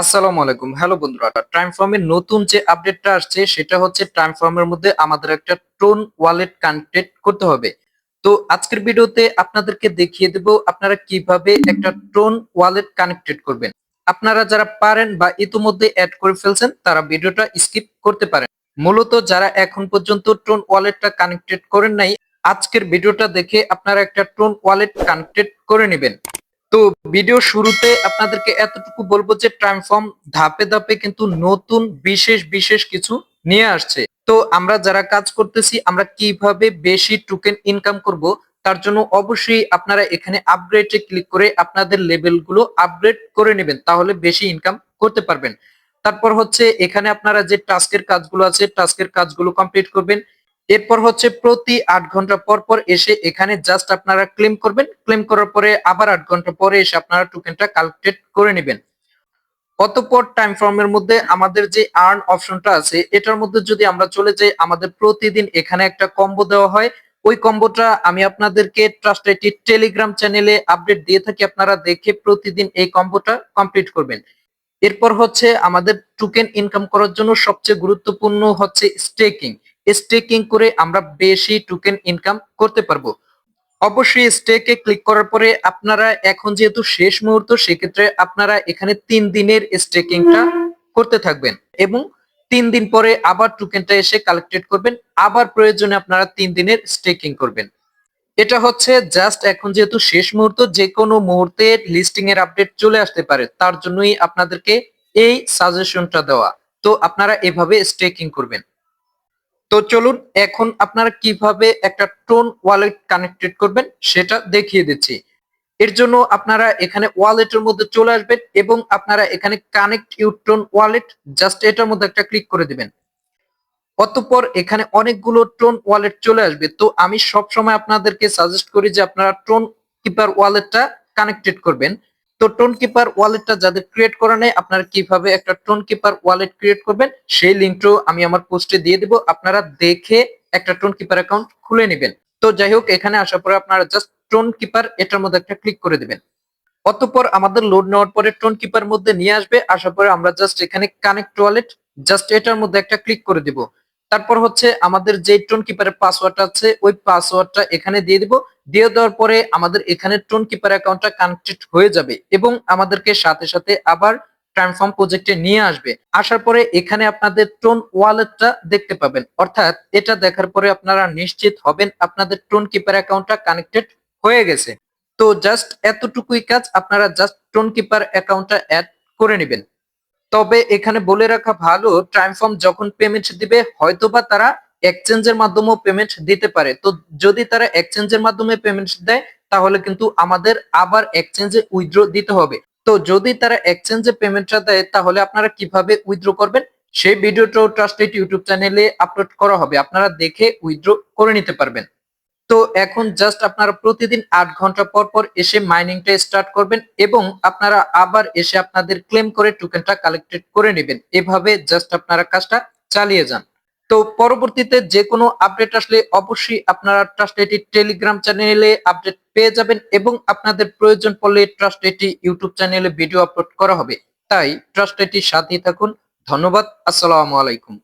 আসসালামু আলাইকুম। হ্যালো বন্ধুরা টাইম ফর্মের নতুন যে আপডেটটা আসছে, সেটা হচ্ছে টাইম ফর্মের মধ্যে আমাদের একটা টোন ওয়ালেট কানেক্টেড করতে হবে। তো আজকের ভিডিওতে আপনাদেরকে দেখিয়ে দেব আপনারা কীভাবে একটা টোন ওয়ালেট কানেক্টেড করবেন। আপনারা যারা পারেন বা ইতিমধ্যে অ্যাড করে ফেলছেন, তারা ভিডিওটা স্কিপ করতে পারেন। মূলত যারা এখন পর্যন্ত টোন ওয়ালেটটা কানেক্টেড করেন নাই, আজকের ভিডিওটা দেখে আপনারা একটা টোন ওয়ালেট কানেক্টেড করে নেবেন। তো ভিডিও শুরুতে আপনাদেরকে এতটুকু বলব যে ট্রান্সফর্ম ধাপে ধাপে কিন্তু নতুন, বিশেষ বিশেষ কিছু নিয়ে আসছে। তো আমরা যারা কাজ করতেছি, আমরা কীভাবে বেশি টোকেন ইনকাম করব, তার জন্য অবশ্যই আপনারা এখানে আপগ্রেডে ক্লিক করে আপনাদের লেভেলগুলো আপগ্রেড করে নেবেন, তাহলে বেশি ইনকাম করতে পারবেন। তারপর হচ্ছে, এখানে আপনারা যে টাস্কের কাজগুলো আছে টাস্কের কাজগুলো কমপ্লিট করবেন। এরপর হচ্ছে প্রতি আট ঘণ্টা পর পর এসে এখানে জাস্ট আপনারা ক্লেম করবেন। ক্লেম করার পরে আবার আট ঘণ্টা পরে এসে আপনারা টোকেনটা কালেক্টেড করে নেবেন। অতপর টাইম ফর্মের মধ্যে আমাদের যে আর্ন অপশনটা আছে, এটার মধ্যে যদি আমরা চলে যাই, আমাদের প্রতিদিন এখানে একটা কম্বো দেওয়া হয়। ওই কম্বোটা আমি আপনাদেরকে ট্রাস্ট আইটি টেলিগ্রাম চ্যানেলে আপডেট দিয়ে থাকি, আপনারা দেখে প্রতিদিন এই কম্বোটা কমপ্লিট করবেন। এরপর হচ্ছে আমাদের টোকেন ইনকাম করার জন্য সবচেয়ে গুরুত্বপূর্ণ হচ্ছে স্টেকিং স্টেকিং করে আমরা বেশি টোকেন ইনকাম করতে পারব। অবশ্যই স্টেকে ক্লিক করার পরে আপনারা এখন যেহেতু শেষ মুহূর্ত, সেক্ষেত্রে আপনারা এখানে তিন দিনের স্টেকিংটা করতে থাকবেন এবং তিন দিন পরে আবার টোকেনটা এসে কালেক্টেড করবেন। আবার প্রয়োজনে আপনারা তিন দিনের স্টেকিং করবেন। এটা হচ্ছে জাস্ট এখন যেহেতু শেষ মুহূর্ত, যে কোনো মুহূর্তে লিস্টিং এর আপডেট চলে আসতে পারে। তার জন্যই আপনাদেরকে এই সাজেশনটা দেওয়া। তো আপনারা এভাবে স্টেকিং করবেন। তো চলুন এখন আপনারা কীভাবে একটা টোন ওয়ালেট কানেক্টেড করবেন সেটা দেখিয়ে দিচ্ছি। এর জন্য আপনারা এখানে ওয়ালেটের মধ্যে চলে আসবেন এবং আপনারা এখানে connect you TON wallet just এটার মধ্যে একটা ক্লিক করে দিবেন। অতঃপর এখানে অনেকগুলো টোন ওয়ালেট চলে আসবে। তো আমি সব সময় আপনাদেরকে সাজেস্ট করি যে আপনারা টোন কিপার ওয়ালেটটা কানেক্টেড করবেন। তো টোন কিপার ওয়ালেটটা যাদের ক্রিয়েট করা নেই, আপনারা কীভাবে একটা টোন কিপার ওয়ালেট ক্রিয়েট করবেন, সেই লিঙ্কটাও আমি আমার পোস্টে দিয়ে দেবো। আপনারা দেখে একটা টোন কিপার অ্যাকাউন্ট খুলে নেবেন। তো যাই হোক, এখানে আসার পরে আপনারা জাস্ট টোন কিপার এটার মধ্যে একটা ক্লিক করে দিবেন। অতঃপর আমাদের লোড নেওয়ার পরে টোন কিপার মধ্যে নিয়ে আসবে। আসার পরে আমরা জাস্ট এখানে কানেক্ট ওয়ালেট জাস্ট এটার মধ্যে একটা ক্লিক করে দিব। তারপর হচ্ছে আমাদের যে টোন কিপারের পাসওয়ার্ড আছে, ওই পাসওয়ার্ডটা এখানে দিয়ে দিব। দিয়ে দেওয়ার পরে আমাদের এখানে টোন কিপার অ্যাকাউন্টটা কানেক্টেড হয়ে যাবে এবং আমাদেরকে সাথে সাথে আবার ট্রান্সফর্ম প্রজেক্টে নিয়ে আসবে। আসার পরে এখানে আপনাদের টোন ওয়ালেটটা দেখতে পাবেন। অর্থাৎ এটা দেখার পরে আপনারা নিশ্চিত হবেন আপনাদের টোন কিপার অ্যাকাউন্টটা কানেক্টেড হয়ে গেছে। তো জাস্ট এতটুকুই কাজ, আপনারা জাস্ট টোন কিপার অ্যাকাউন্টটা অ্যাড করে নেবেন। তবে এখানে বলে রাখা ভালো ট্রান্সফর্ম যখন পেমেন্ট দিবে, হয়তোবা তারা এক্সচেঞ্জের মাধ্যমেও পেমেন্ট দিতে পারে। তো যদি তারা এক্সচেঞ্জের মাধ্যমে পেমেন্ট দেয়, তাহলে কিন্তু আমাদের আবার এক্সচেঞ্জে উইথড্র দিতে হবে। তো যদি তারা এক্সচেঞ্জে পেমেন্টটা দেয়, তাহলে আপনারা কীভাবে উইথড্র করবেন? সেই ভিডিওটাও ট্রাস্টেড ইউটিউব চ্যানেলে আপলোড করা হবে। আপনারা দেখে উইথড্র করে নিতে পারবেন। তো এখন জাস্ট আপনারা প্রতিদিন আট ঘণ্টা পর পর এসে মাইনিংটা স্টার্ট করবেন এবং আপনারা আবার এসে আপনাদের ক্লেম করে টোকেনটা কালেক্টেড করে নেবেন। এভাবে জাস্ট আপনারা কাজটা চালিয়ে যান। তো পরবর্তীতে যে কোনো আপডেট আসলে অবশ্যই আপনারা ট্রাস্ট এটি টেলিগ্রাম চ্যানেলে আপডেট পেয়ে যাবেন এবং আপনাদের প্রয়োজন পড়লে ট্রাস্ট এটি ইউটিউব চ্যানেলে ভিডিও আপলোড করা হবে। তাই ট্রাস্ট এটির সাথেই থাকুন। ধন্যবাদ। আসসালামু আলাইকুম।